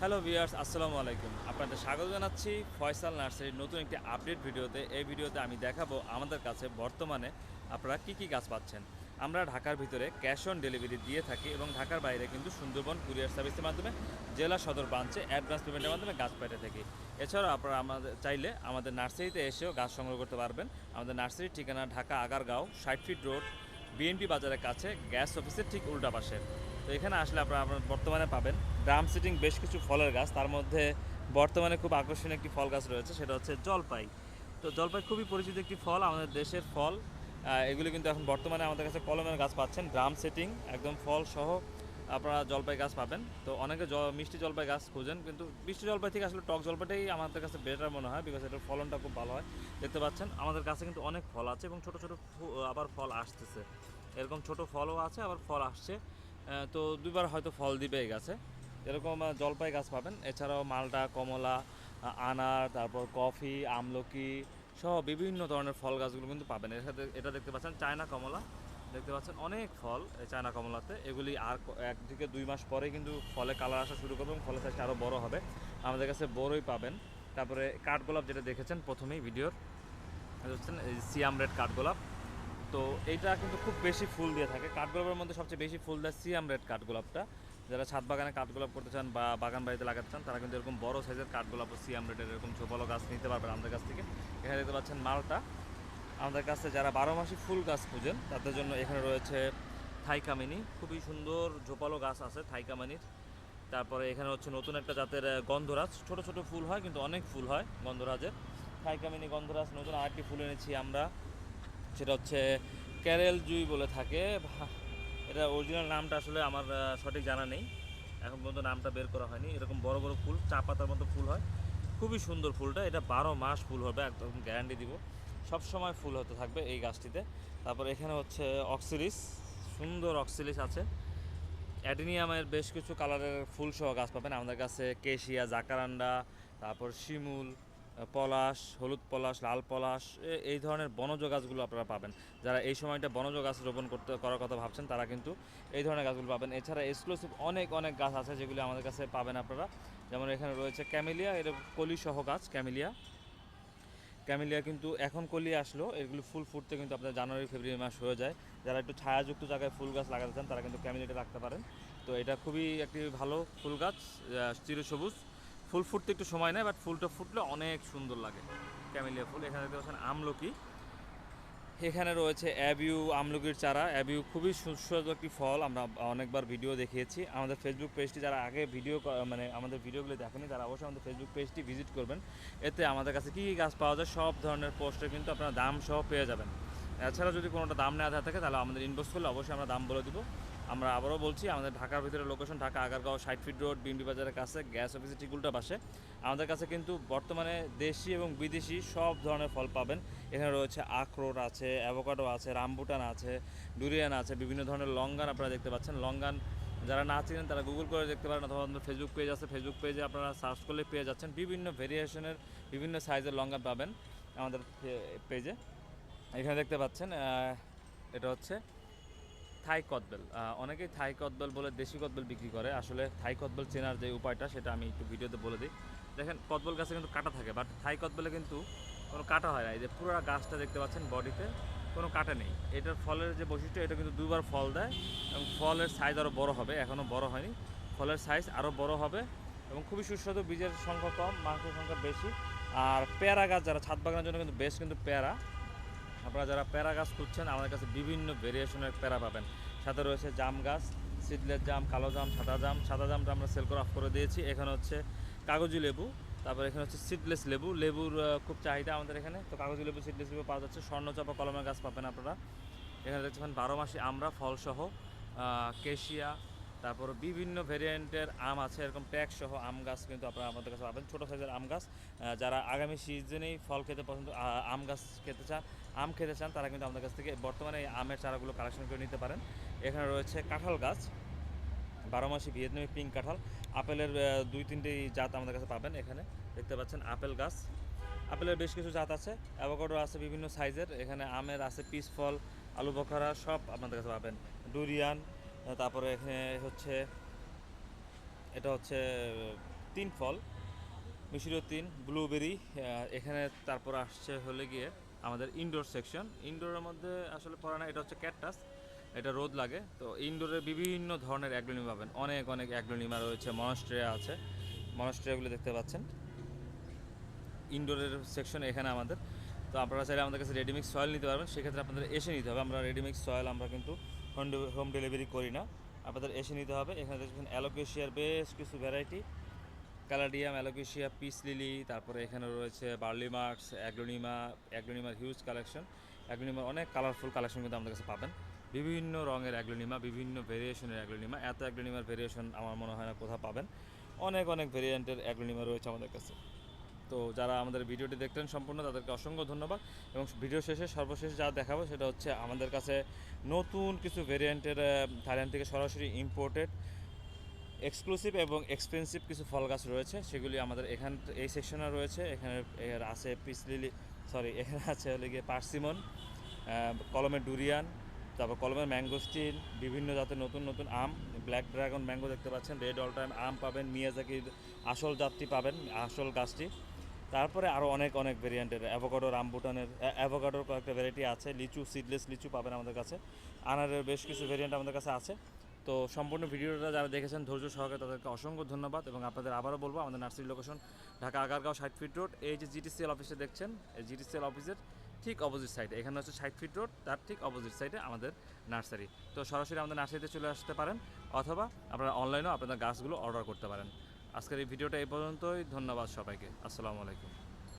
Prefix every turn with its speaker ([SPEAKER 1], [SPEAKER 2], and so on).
[SPEAKER 1] Hello viewers আসসালামু আলাইকুম। আপনাদের স্বাগত জানাচ্ছি ফয়সাল নার্সারির নতুন একটি আপডেট ভিডিওতে। এই ভিডিওতে আমি দেখাবো আমাদের কাছে বর্তমানে আপনারা কি কি গাছ পাচ্ছেন। আমরা ঢাকার ভিতরে ক্যাশ অন ডেলিভারি দিয়ে থাকি এবং ঢাকার বাইরে কিন্তু সুন্দরবন কুরিয়ার সার্ভিসের মাধ্যমে জেলা সদর ব্রাঞ্চে অ্যাডভান্স পেমেন্টের মাধ্যমে গাছ পাঠিয়ে থাকি। এছাড়াও আপনারা আমাদের চাইলে আমাদের নার্সারিতে এসেও গাছ সংগ্রহ করতে পারবেন। আমাদের নার্সারির ঠিকানা ঢাকা আগারগাঁও, ষাট ফিট রোড, বিএনপি বাজারের কাছে, গ্যাস অফিসের ঠিক উল্টা পাশে। তো এখানে আসলে আপনারা আপনারা বর্তমানে পাবেন ড্রাম সিটিং বেশ কিছু ফলের গাছ। তার মধ্যে বর্তমানে খুব আকর্ষণীয় একটি ফল গাছ রয়েছে, সেটা হচ্ছে জলপাই। তো জলপাই খুবই পরিচিত একটি ফল, আমাদের দেশের ফল। এগুলি কিন্তু এখন বর্তমানে আমাদের কাছে কলমের গাছ পাচ্ছেন, ড্রাম সেটিং, একদম ফল সহ আপনারা জলপাই গাছ পাবেন। তো অনেকে মিষ্টি জলপাই গাছ খুঁজেন, কিন্তু মিষ্টি জলপাই থেকে আসলে টক জলপাইটাই আমাদের কাছে বেটার মনে হয় বিকজ এটার ফলনটা খুব ভালো হয়। দেখতে পাচ্ছেন, আমাদের কাছে কিন্তু অনেক ফল আছে এবং ছোট ছোট আবার ফল আসতেছে। এরকম ছোট ফলও আছে, আবার ফল আসছে। তো দুইবার হয়তো ফল দিবে এই গাছে। এরকম জলপাই গাছ পাবেন। এছাড়াও মালটা কমলা আনার, তারপর কফি, আমলকি সহ বিভিন্ন ধরনের ফল গাছগুলো কিন্তু পাবেন। এর সাথে, এটা দেখতে পাচ্ছেন, চায়না কমলা। দেখতে পাচ্ছেন, অনেক ফল এই চায়না কমলাতে। এগুলি আর এক থেকে দুই মাস পরে কিন্তু ফলে কালার আসা শুরু করবে এবং ফলের সাইজটা আরও বড় হবে। আমাদের কাছে বড়ই পাবেন। তারপরে কাঠগোলাপ যেটা দেখেছেন প্রথমেই ভিডিওর হচ্ছেন এই সিয়াম রেড কাঠগোলাপ। তো এইটা কিন্তু খুব বেশি ফুল দিয়ে থাকে। কাঠগোলাপের মধ্যে সবচেয়ে বেশি ফুল দেয় সিয়াম রেড কাঠগোলাপটা। যারা ছাদ বাগানে কাঠগোলাপ করতে চান বা বাগান বাড়িতে লাগাতে চান, তারা কিন্তু এরকম বড় সাইজের কাঠগোলাপ সিয়াম রেডের এরকম ছোপালো গাছ নিতে পারবেন আমাদের কাছ থেকে। এখানে দেখতে পাচ্ছেন মালটা। আমাদের কাছে যারা বারো মাসি ফুল গাছ খুঁজেন, তাদের জন্য এখানে রয়েছে থাইকামিনি। খুবই সুন্দর ঝোপালো গাছ আছে থাইকামিনির। তারপরে এখানে হচ্ছে নতুন একটা জাতের গন্ধরাজ। ছোট ছোট ফুল হয়, কিন্তু অনেক ফুল হয় গন্ধরাজের। থাইকামিনি গন্ধরাজ, নতুন আরেকটি ফুল এনেছি আমরা। সেটা হচ্ছে ক্যারেল জুই বলে থাকে। এটা অরিজিনাল নামটা আসলে আমার সঠিক জানা নেই। এখন পর্যন্ত নামটা বের করা হয়নি। এরকম বড় বড় ফুল, চা পাতার মতো ফুল হয়। খুবই সুন্দর ফুলটা। এটা বারো মাস ফুল হবে, একদম গ্যারান্টি দিব। সব সময় ফুল হতে থাকবে এই গাছটিতে। তারপর এখানে হচ্ছে অক্সিলিস, সুন্দর অক্সিলিস আছে। অ্যাডিনিয়ামের বেশ কিছু কালারের ফুল সহ গাছ পাবেন। আমাদের কাছে কেশিয়া জাকারান্ডা তারপর শিমুল পলাশ, হলুদ পলাশ, লাল পলাশ এই ধরনের বনজ গাছগুলো আপনারা পাবেন। যারা এই সময়টা বনজ গাছ রোপণ করতে, করার কথা ভাবছেন, তারা কিন্তু এই ধরনের গাছগুলো পাবেন। এছাড়া এক্সক্লুসিভ অনেক অনেক গাছ আছে যেগুলি আমাদের কাছে পাবেন আপনারা। যেমন এখানে রয়েছে ক্যামেলিয়া, এর কলি সহ গাছ, ক্যামেলিয়া। ক্যামেলিয়া কিন্তু এখন কলি আসলো, এগুলো ফুল ফুটতে কিন্তু আপনার জানুয়ারি, ফেব্রুয়ারি মাস হয়ে যায়। যারা একটু ছায়াযুক্ত জায়গায় ফুল গাছ লাগাতে চান, তারা কিন্তু ক্যামেলিয়াটা রাখতে পারেন। তো এটা খুবই একটি ভালো ফুল গাছ চিরসবুজ। ফুল ফুটতে একটু সময় নেয় বাট ফুলটা ফুটলে অনেক সুন্দর লাগে। ক্যামেলিয়া ফুল, এখানে দেখতে পাচ্ছেন আমলকি। এখানে রয়েছে অ্যাবিউ আমলকির চারা। অ্যাবিউ খুবই সুস্বাদু একটি ফল, আমরা অনেকবার ভিডিও দেখিয়েছি। আমাদের ফেসবুক পেজটি যারা আগে ভিডিও মানে আমাদের ভিডিওগুলো দেখেনি, তারা অবশ্যই আমাদের ফেসবুক পেজটি ভিজিট করবেন। এতে আমাদের কাছে কী কী গাছ পাওয়া যায়, সব ধরনের পোস্টে কিন্তু আপনারা দাম সহ পেয়ে যাবেন। এছাড়া যদি কোনোটা দাম নেওয়া থাকে, তাহলে আমাদের ইনবক্স করলে অবশ্যই আমরা দাম বলে দিব। আমরা আবারও বলছি, আমাদের ঢাকার ভিতরে লোকেশন ঢাকা আগারগাঁও ষাট ফিট রোড বিন্ডি বাজারের কাছে গ্যাস অফিসের ঠিক উল্টা পাশে। আমাদের কাছে কিন্তু বর্তমানে দেশি এবং বিদেশি সব ধরনের ফল পাবেন। এখানে রয়েছে আখরোট আছে অ্যাভোকাডো আছে, রামবুটান আছে ডুরিয়ান আছে, বিভিন্ন ধরনের লঙ্গান আপনারা দেখতে পাচ্ছেন। লঙ্গান যারা না চিনেন তারা গুগল করে দেখতে পারেন অথবা আমাদের ফেসবুক পেজ আছে। ফেসবুক পেজে আপনারা সার্চ করলে পেয়ে যাচ্ছেন। বিভিন্ন ভেরিয়েশনের বিভিন্ন সাইজের লঙ্গান পাবেন আমাদের পেজে এখানে দেখতে পাচ্ছেন এটা হচ্ছে থাই কদবেল অনেকেই থাই কদবেল বলে দেশি কদবেল বিক্রি করে। আসলে থাই কদবেল চেনার যে উপায়টা, সেটা আমি একটু ভিডিওতে বলে দিই। দেখেন, কদবেল গাছে কিন্তু কাটা থাকে বাট থাই কদবেলে কিন্তু কোনো কাটা হয় না। এই যে পুরো গাছটা দেখতে পাচ্ছেন বডিতে, কোনো কাটা নেই। এটার ফলের যে বৈশিষ্ট্য, এটা কিন্তু দুবার ফল দেয়, এবং ফলের সাইজ আরও বড় হবে এখনও বড় হয়নি। ফলের সাইজ আরও বড় হবে, এবং খুবই সুস্বাদু, বীজের সংখ্যা কম, মাংসের সংখ্যা বেশি। আর পেয়ারা গাছ যারা, ছাদ বাগানের জন্য কিন্তু বেশ কিন্তু পেয়ারা। আপনারা যারা প্যারা গাছ খুঁজছেন, আমাদের কাছে বিভিন্ন ভেরিয়েশনের প্যারা পাবেন। সাথে রয়েছে জাম গাছ সিডলেস জাম, কালো জাম, সাদা জাম। সাদা জামটা আমরা সেল করে অফ করে দিয়েছি। এখানে হচ্ছে কাগজি লেবু, তারপর এখানে হচ্ছে সিডলেস লেবু। লেবুর খুব চাহিদা আমাদের এখানে। তো কাগজি লেবু সিডলেস লেবু পাওয়া যাচ্ছে। স্বর্ণচাপা কলমের গাছ পাবেন আপনারা। এখানে দেখতে বারো মাসে আমরা ফলসহ কেশিয়া তারপর বিভিন্ন ভেরিয়েন্টের আম আছে, এরকম ট্যাগ সহ আম গাছ কিন্তু আপনারা আমাদের কাছে পাবেন, ছোটো সাইজের আম গাছ। যারা আগামী সিজনেই ফল খেতে পছন্দ আম গাছ খেতে চান, আম খেতে চান, তারা কিন্তু আমাদের কাছ থেকে বর্তমানে এই আমের চারাগুলো কালেকশন করে নিতে পারেন। এখানে রয়েছে কাঁঠাল গাছ, বারো মাসি ভিয়েতনামি পিঙ্ক কাঁঠাল। আপেলের দুই তিনটি জাত আমাদের কাছে পাবেন এখানে, দেখতে পাচ্ছেন আপেল গাছ। আপেলের বেশ কিছু জাত আছে অ্যাভোকাডো আছে বিভিন্ন সাইজের এখানে আমের আছে পিস ফল আলু বখারা, সব আপনাদের কাছে পাবেন। ডুরিয়ান তারপরে এখানে হচ্ছে, এটা হচ্ছে, তিন ফল। মিশরীয় তিন, ব্লুবেরি এখানে তারপর আসছে হলে গিয়ে আমাদের ইনডোর সেকশন ইনডোরের মধ্যে আসলে পড়ে না, এটা হচ্ছে ক্যাকটাস এটা রোদ লাগে। তো ইনডোরে বিভিন্ন ধরনের অ্যাগ্লোনিমা পাবেন। অনেক অনেক অ্যাগ্লোনিমা রয়েছে মনস্ট্রেয়া আছে। মনস্ট্রেয়াগুলো দেখতে পাচ্ছেন। ইনডোরের সেকশন এখানে আমাদের। তো আপনারা চাইলে আমাদের কাছে রেডিমিক্স সয়েল নিতে পারবেন। সেক্ষেত্রে আপনাদের এসে নিতে হবে। আমরা রেডিমিক্স সয়েল আমরা কিন্তু হোম হোম ডেলিভারি করি না। আপনাদের এসে নিতে হবে। এখানে দেখবেন অ্যালোকেশিয়ার বেশ কিছু variety caladium alocasia peace lily, তারপরে এখানে রয়েছে বার্লি মার্কস অ্যাগ্লোনিমা অ্যাগ্লোনিমার হিউজ কালেকশন অ্যাগ্লোনিমার অনেক কালারফুল কালেকশন কিন্তু আমাদের কাছে পাবেন। বিভিন্ন রঙের অ্যাগ্লোনিমা বিভিন্ন ভেরিয়েশনের অ্যাগ্লোনিমা এত অ্যাগ্লোনিমার ভেরিয়েশন আমার মনে হয় না কোথাও পাবেন। অনেক অনেক ভেরিয়েন্টের অ্যাগ্লোনিমা রয়েছে আমাদের কাছে। তো যারা আমাদের ভিডিওটি দেখলেন সম্পূর্ণ তাদেরকে অসংখ্য ধন্যবাদ। এবং ভিডিও শেষে সর্বশেষ যা দেখাবো সেটা হচ্ছে আমাদের কাছে নতুন কিছু ভেরিয়েন্টের থাইল্যান্ড থেকে সরাসরি ইম্পোর্টেড এক্সক্লুসিভ এবং এক্সপেন্সিভ কিছু ফল গাছ রয়েছে। সেগুলি আমাদের এখান, এই সেকশনে রয়েছে। এখানে এর আছে পিস লিলি সরি এখানে আছে হলে গিয়ে পার্সিমন কলমের ডুরিয়ান তারপর কলমের ম্যাঙ্গোস্টিন বিভিন্ন জাতের নতুন নতুন আম ব্ল্যাক ড্রাগন ম্যাঙ্গো দেখতে পাচ্ছেন রেড অল টাইম আম পাবেন মিয়াজাকির আসল জাতটি পাবেন, আসল গাছটি। তারপরে আরও অনেক অনেক ভেরিয়েন্টের অ্যাভোকাডো রামবুটানের অ্যাভোকাডোর কয়েকটা ভ্যারাইটি আছে, লিচু সিডলেস লিচু পাবেন আমাদের কাছে। আনারের বেশ কিছু ভেরিয়েন্ট আমাদের কাছে আছে। তো সম্পূর্ণ ভিডিওটা যারা দেখেছেন, ধৈর্য সহকারে তাদেরকে অসংখ্য ধন্যবাদ এবং আপনাদের আবারও বলব, আমাদের নার্সারি লোকেশন ঢাকা আগারগাঁও, ষাট ফিট রোড এই যে জিটিসিএল অফিসে দেখছেন, এই জিটিসিএল অফিসের ঠিক অপোজিট সাইডে এখানে হচ্ছে ষাট ফিট রোড তার ঠিক অপোজিট সাইডে আমাদের নার্সারি। তো সরাসরি আমাদের নার্সারিতে চলে আসতে পারেন, অথবা আপনারা অনলাইনেও আপনাদের গাছগুলো অর্ডার করতে পারেন। আজকের এই ভিডিওটা এই পর্যন্তই। ধন্যবাদ সবাইকে। আসসালামু আলাইকুম।